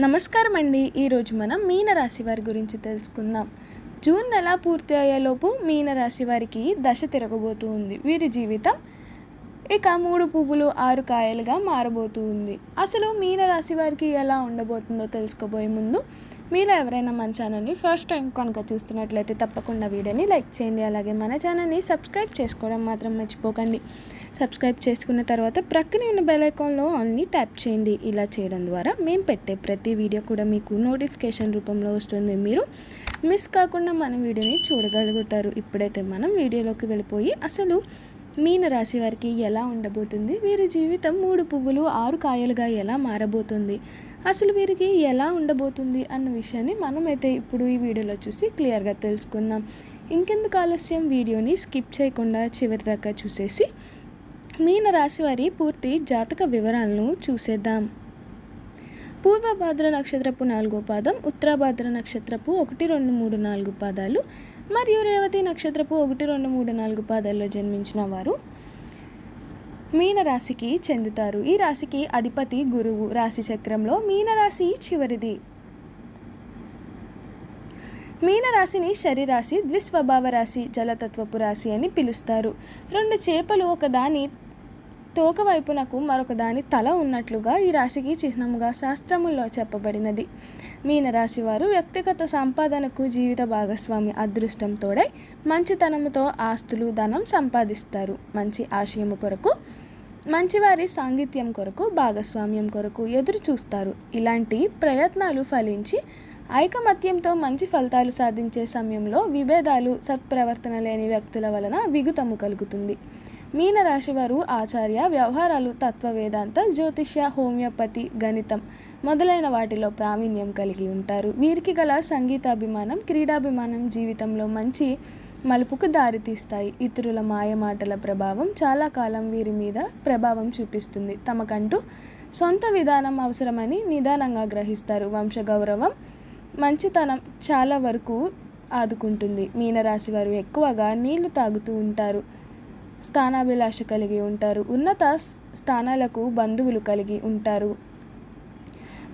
నమస్కారం అండి ఈరోజు మనం మీనరాశి వారి గురించి తెలుసుకుందాం. జూన్ నెల పూర్తి అయ్యేలోపు మీనరాశి వారికి దశ తిరగబోతూ ఉంది. వీరి జీవితం ఇక మూడు పువ్వులు ఆరు కాయలుగా మారబోతూ ఉంది. అసలు మీనరాశి వారికి ఎలా ఉండబోతుందో తెలుసుకోబోయే ముందు మీలో ఎవరైనా మన ఛానల్ని ఫస్ట్ టైం కనుక చూస్తున్నట్లయితే తప్పకుండా వీడియోని లైక్ చేయండి. అలాగే మన ఛానల్ని సబ్స్క్రైబ్ చేసుకోవడం మాత్రం మర్చిపోకండి. సబ్స్క్రైబ్ చేసుకున్న తర్వాత ప్రక్కనే ఉన్న బెల్ ఐకాన్లో ఆన్లీ ట్యాప్ చేయండి. ఇలా చేయడం ద్వారా మేము పెట్టే ప్రతి వీడియో కూడా మీకు నోటిఫికేషన్ రూపంలో వస్తుంది. మీరు మిస్ కాకుండా మన వీడియోని చూడగలుగుతారు. ఇప్పుడైతే మనం వీడియోలోకి వెళ్ళిపోయి అసలు మీన రాశి వారికి ఎలా ఉండబోతుంది? వీరి జీవితం మూడు పువ్వులు ఆరు కాయలుగా ఎలా మారబోతుంది? అసలు వీరికి ఎలా ఉండబోతుంది అన్న విషయాన్ని మనమైతే ఇప్పుడు ఈ వీడియోలో చూసి క్లియర్గా తెలుసుకుందాం. ఇంకెందుకు ఆలస్యం? వీడియోని స్కిప్ చేయకుండా చివరి దాకా చూసేసి మీన రాశి వారి పూర్తి జాతక వివరాలను చూసేద్దాం. పూర్వభాద్ర నక్షత్రపు నాలుగో పాదం ఉత్తరాభాద్ర నక్షత్రపు ఒకటి రెండు మూడు నాలుగు పాదాలు మరియు రేవతి నక్షత్రపు ఒకటి రెండు మూడు నాలుగు పాదాల్లో జన్మించిన వారు మీనరాశికి చెందుతారు. ఈ రాశికి అధిపతి గురువు. రాశి చక్రంలో మీనరాశి చివరిది. మీనరాశిని శరీరాశి ద్విస్వభావ రాశి జలతత్వపు రాశి అని పిలుస్తారు. రెండు చేపలు ఒకదాని తోక వైపునకు మరొక దాని తల ఉన్నట్లుగా ఈ రాశికి చిహ్నముగా శాస్త్రముల్లో చెప్పబడినది. మీనరాశి వారు వ్యక్తిగత సంపాదనకు జీవిత భాగస్వామి అదృష్టం తోడై మంచితనముతో ఆస్తులు ధనం సంపాదిస్తారు. మంచి ఆశయము కొరకు మంచివారి సాంగిత్యం కొరకు భాగస్వామ్యం కొరకు ఎదురు చూస్తారు. ఇలాంటి ప్రయత్నాలు ఫలించి ఐకమత్యంతో మంచి ఫలితాలు సాధించే సమయంలో విభేదాలు సత్ప్రవర్తన లేని వ్యక్తుల వలన విగుతము కలుగుతుంది. మీనరాశి వారు ఆచార్య వ్యవహారాలు తత్వవేదాంత జ్యోతిష్య హోమియోపతి గణితం మొదలైన వాటిలో ప్రావీణ్యం కలిగి ఉంటారు. వీరికి గల సంగీతాభిమానం క్రీడాభిమానం జీవితంలో మంచి మలుపుకు దారితీస్తాయి. ఇతరుల మాయమాటల ప్రభావం చాలా కాలం వీరి మీద ప్రభావం చూపిస్తుంది. తమకంటూ సొంత విధానం అవసరమని నిదానంగా గ్రహిస్తారు. వంశగౌరవం మంచితనం చాలా వరకు ఆదుకుంటుంది. మీనరాశి వారు ఎక్కువగా నీళ్ళు తాగుతూ ఉంటారు. స్థానాభిలాష కలిగి ఉంటారు. ఉన్నత స్థానాలకు బంధువులు కలిగి ఉంటారు.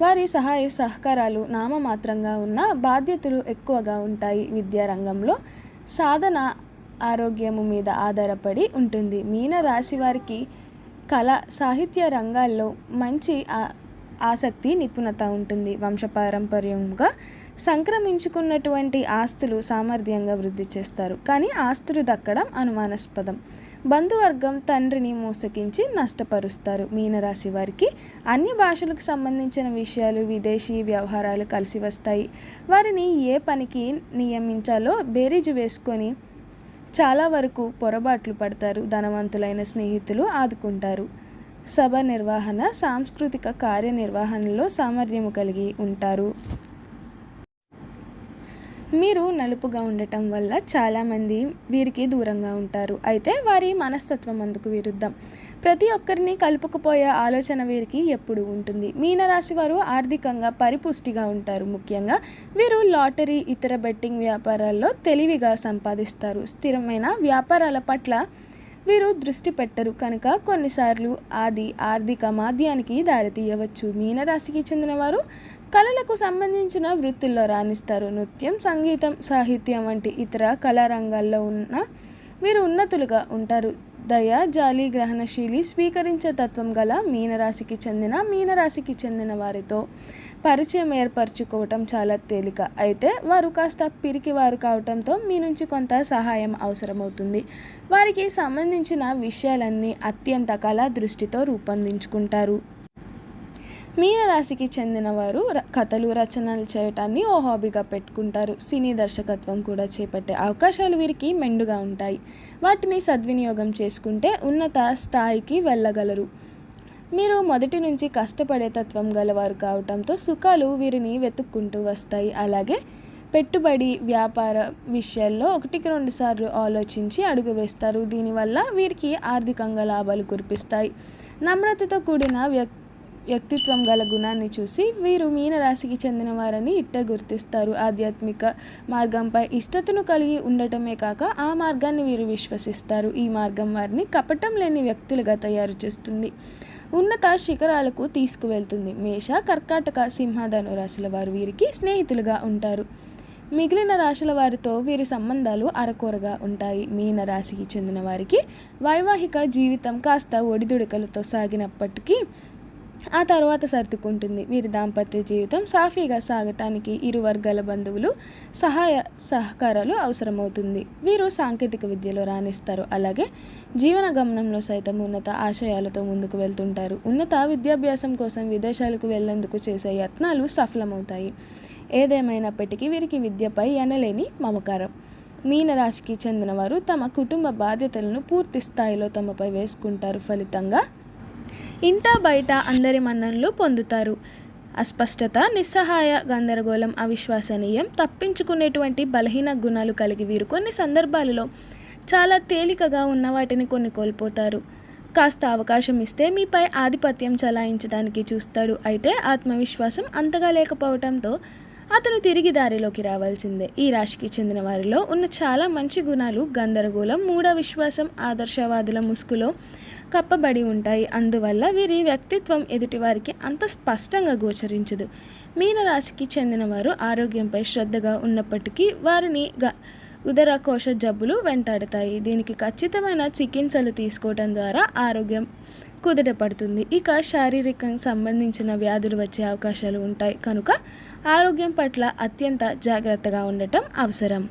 వారి సహాయ సహకారాలు నామమాత్రంగా ఉన్న బాధ్యతలు ఎక్కువగా ఉంటాయి. విద్యారంగంలో సాధన ఆరోగ్యము మీద ఆధారపడి ఉంటుంది. మీన రాశి వారికి కళ సాహిత్య రంగాల్లో మంచి ఆసక్తి నిపుణత ఉంటుంది. వంశపారంపర్యంగా సంక్రమించుకున్నటువంటి ఆస్తులు సామర్థ్యంగా వృద్ధి చేస్తారు. కానీ ఆస్తులు దక్కడం అనుమానాస్పదం. బంధువర్గం తండ్రిని మోసగించి నష్టపరుస్తారు. మీనరాశి వారికి అన్ని భాషలకు సంబంధించిన విషయాలు విదేశీ వ్యవహారాలు కలిసి వస్తాయి. వారిని ఏ పనికి నియమించాలో బేరీజు వేసుకొని చాలా వరకు పొరపాట్లు పడతారు. ధనవంతులైన స్నేహితులు ఆదుకుంటారు. సభ నిర్వహణ సాంస్కృతిక కార్యనిర్వహణలో సామర్థ్యము కలిగి ఉంటారు. మీరు నలుపుగా ఉండటం వల్ల చాలామంది వీరికి దూరంగా ఉంటారు. అయితే వారి మనస్తత్వం అందుకు విరుద్ధం. ప్రతి ఒక్కరిని కలుపుకుపోయే ఆలోచన వీరికి ఎప్పుడు ఉంటుంది. మీనరాశి వారు ఆర్థికంగా పరిపుష్టిగా ఉంటారు. ముఖ్యంగా వీరు లాటరీ ఇతర బెట్టింగ్ వ్యాపారాల్లో తెలివిగా సంపాదిస్తారు. స్థిరమైన వ్యాపారాల పట్ల వీరు దృష్టి పెట్టరు కనుక కొన్నిసార్లు అది ఆర్థిక మాధ్యానికి దారితీయవచ్చు. మీనరాశికి చెందినవారు కళలకు సంబంధించిన వృత్తుల్లో రాణిస్తారు. నృత్యం సంగీతం సాహిత్యం వంటి ఇతర కళారంగాల్లో ఉన్న వీరు ఉన్నతులుగా ఉంటారు. దయ జాలి గ్రహణశీలి స్వీకరించే తత్వం గల మీనరాశికి చెందిన మీనరాశికి చెందిన వారితో పరిచయం ఏర్పరచుకోవటం చాలా తేలిక. అయితే వారు కాస్త పిరికి వారు కావటంతో మీ నుంచి కొంత సహాయం అవసరమవుతుంది. వారికి సంబంధించిన విషయాలన్నీ అత్యంత కళా దృష్టితో రూపొందించుకుంటారు. మీనరాశికి చెందిన వారు కథలు రచనలు చేయటాన్ని ఓ హాబీగా పెట్టుకుంటారు. సినీ దర్శకత్వం కూడా చేపట్టే అవకాశాలు వీరికి మెండుగా ఉంటాయి. వాటిని సద్వినియోగం చేసుకుంటే ఉన్నత స్థాయికి వెళ్ళగలరు. మీరు మొదటి నుంచి కష్టపడే తత్వం గలవారు కావటంతో సుఖాలు వీరిని వెతుక్కుంటూ వస్తాయి. అలాగే పెట్టుబడి వ్యాపార విషయాల్లో ఒకటికి రెండు సార్లు ఆలోచించి అడుగు వేస్తారు. దీనివల్ల వీరికి ఆర్థికంగా లాభాలు కురిపిస్తాయి. నమ్రతతో కూడిన వ్యక్తి వ్యక్తిత్వం గల గుణాన్ని చూసి వీరు మీనరాశికి చెందిన వారని ఇట్ట గుర్తిస్తారు. ఆధ్యాత్మిక మార్గంపై ఇష్టతను కలిగి ఉండటమే కాక ఆ మార్గాన్ని వీరు విశ్వసిస్తారు. ఈ మార్గం వారిని కపటం లేని వ్యక్తులుగా తయారు చేస్తుంది. ఉన్నత శిఖరాలకు తీసుకువెళ్తుంది. మేష కర్కాటక సింహధను రాశుల వారు వీరికి స్నేహితులుగా ఉంటారు. మిగిలిన రాశుల వారితో వీరి సంబంధాలు అరకొరగా ఉంటాయి. మీన రాశికి చెందిన వారికి వైవాహిక జీవితం కాస్త ఒడిదుడుకలతో సాగినప్పటికీ ఆ తర్వాత సర్దుకుంటుంది. వీరి దాంపత్య జీవితం సాఫీగా సాగటానికి ఇరు వర్గాల బంధువులు సహాయ సహకారాలు అవసరమవుతుంది. వీరు సాంకేతిక విద్యలో రాణిస్తారు. అలాగే జీవన గమనంలో సైతం ఉన్నత ఆశయాలతో ముందుకు వెళ్తుంటారు. ఉన్నత విద్యాభ్యాసం కోసం విదేశాలకు వెళ్ళేందుకు చేసే యత్నాలు సఫలమవుతాయి. ఏదేమైనప్పటికీ వీరికి విద్యపై ఎనలేని మమకారం. మీనరాశికి చెందినవారు తమ కుటుంబ బాధ్యతలను పూర్తి స్థాయిలో తమపై వేసుకుంటారు. ఫలితంగా ఇంటా బయట అందరి మన్ననలు పొందుతారు. అస్పష్టత నిస్సహాయ గందరగోళం అవిశ్వసనీయం తప్పించుకునేటువంటి బలహీన గుణాలు కలిగి వీరు కొన్ని సందర్భాలలో చాలా తేలికగా ఉన్న వాటిని కొన్ని కోల్పోతారు. కాస్త అవకాశం ఇస్తే మీపై ఆధిపత్యం చలాయించడానికి చూస్తాడు. అయితే ఆత్మవిశ్వాసం అంతగా లేకపోవడంతో అతను తిరిగి దారిలోకి రావాల్సిందే. ఈ రాశికి చెందిన వారిలో ఉన్న చాలా మంచి గుణాలు గందరగోళం మూఢ విశ్వాసం ఆదర్శవాదుల ముసుగులో కప్పబడి ఉంటాయి. అందువల్ల వీరి వ్యక్తిత్వం ఎదుటివారికి అంత స్పష్టంగా గోచరించదు. మీనరాశికి చెందినవారు ఆరోగ్యంపై శ్రద్ధగా ఉన్నప్పటికీ వారిని గ ఉదరకోశ జబ్బులు వెంటాడతాయి. దీనికి ఖచ్చితమైన చికిత్సలు తీసుకోవడం ద్వారా ఆరోగ్యం కుదుట పడుతుంది ఇక శారీరకంగా సంబంధించిన వ్యాధులు వచ్చే అవకాశాలు ఉంటాయి. కనుక ఆరోగ్యం పట్ల అత్యంత జాగ్రత్తగా ఉండటం అవసరం.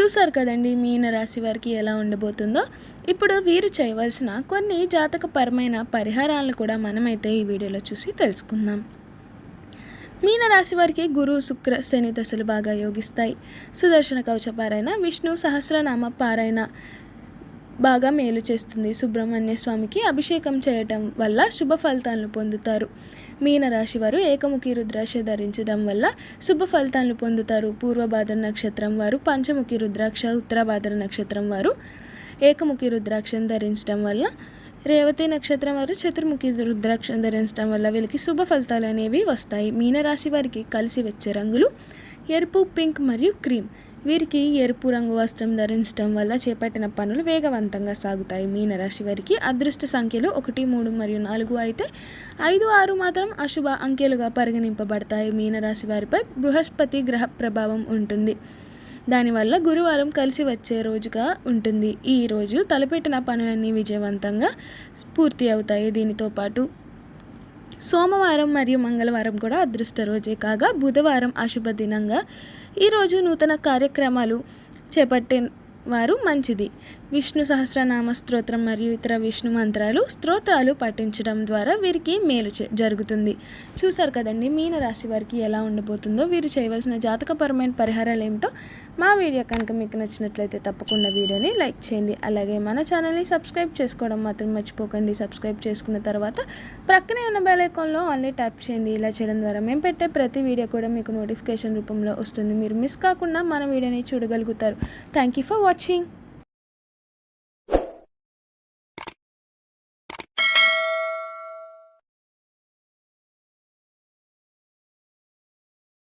చూసారు కదండి మీన రాశి వారికి ఎలా ఉండబోతుందో. ఇప్పుడు వీరు చేయవలసిన కొన్ని జాతకపరమైన పరిహారాలను కూడా మనమైతే ఈ వీడియోలో చూసి తెలుసుకుందాం. మీన రాశి వారికి గురు శుక్ర శని దశలు బాగా యోగిస్తాయి. సుదర్శన కవచ పారాయణ విష్ణు సహస్రనామ పారాయణ బాగా మేలు చేస్తుంది సుబ్రహ్మణ్య స్వామికి అభిషేకం చేయటం వల్ల శుభ ఫలితాలను పొందుతారు. మీనరాశి వారు ఏకముఖి రుద్రాక్ష ధరించడం వల్ల శుభ ఫలితాలను పొందుతారు. పూర్వభాద్ర నక్షత్రం వారు పంచముఖి రుద్రాక్ష ఉత్తరభాద్ర నక్షత్రం వారు ఏకముఖి రుద్రాక్షను ధరించడం వల్ల రేవతి నక్షత్రం వారు చతుర్ముఖి రుద్రాక్షను ధరించడం వల్ల వీళ్ళకి శుభ ఫలితాలు అనేవి వస్తాయి. మీనరాశి వారికి కలిసి వచ్చే రంగులు ఎరుపు పింక్ మరియు క్రీమ్. వీరికి ఎరుపు రంగు వస్త్రం ధరించడం వల్ల చేపట్టిన పనులు వేగవంతంగా సాగుతాయి. మీనరాశి వారికి అదృష్ట సంఖ్యలు ఒకటి మూడు మరియు నాలుగు అయితే ఐదు ఆరు మాత్రం అశుభ అంకెలుగా పరిగణింపబడతాయి. మీనరాశి వారిపై బృహస్పతి గ్రహ ప్రభావం ఉంటుంది. దానివల్ల గురువారం కలిసి వచ్చే రోజుగా ఉంటుంది. ఈ రోజు తలపెట్టిన పనులన్నీ విజయవంతంగా పూర్తి అవుతాయి. దీనితో పాటు సోమవారం మరియు మంగళవారం కూడా అదృష్ట రోజే కాగా బుధవారం అశుభ దినంగా ఈరోజు నూతన కార్యక్రమాలు చేపట్టే వారు మంచిది. విష్ణు సహస్రనామ స్తోత్రం మరియు ఇతర విష్ణు మంత్రాలు స్తోత్రాలు పఠించడం ద్వారా వీరికి మేలు జరుగుతుంది. చూసారు కదండి మీన రాశి వారికి ఎలా ఉండబోతుందో వీరు చేయవలసిన జాతకపరమైన పరిహారాలు ఏమిటో మా వీడియో కనుక మీకు నచ్చినట్లయితే తప్పకుండా వీడియోని లైక్ చేయండి. అలాగే మన ఛానల్ని సబ్స్క్రైబ్ చేసుకోవడం మాత్రం మర్చిపోకండి. సబ్స్క్రైబ్ చేసుకున్న తర్వాత ప్రక్కనే ఉన్న బెల్ ఐకాన్లో ఆన్లీ ట్యాప్ చేయండి. ఇలా చేయడం ద్వారా మేము పెట్టే ప్రతి వీడియో కూడా మీకు నోటిఫికేషన్ రూపంలో వస్తుంది. మీరు మిస్ కాకుండా మన వీడియోని చూడగలుగుతారు. Thank you for watching.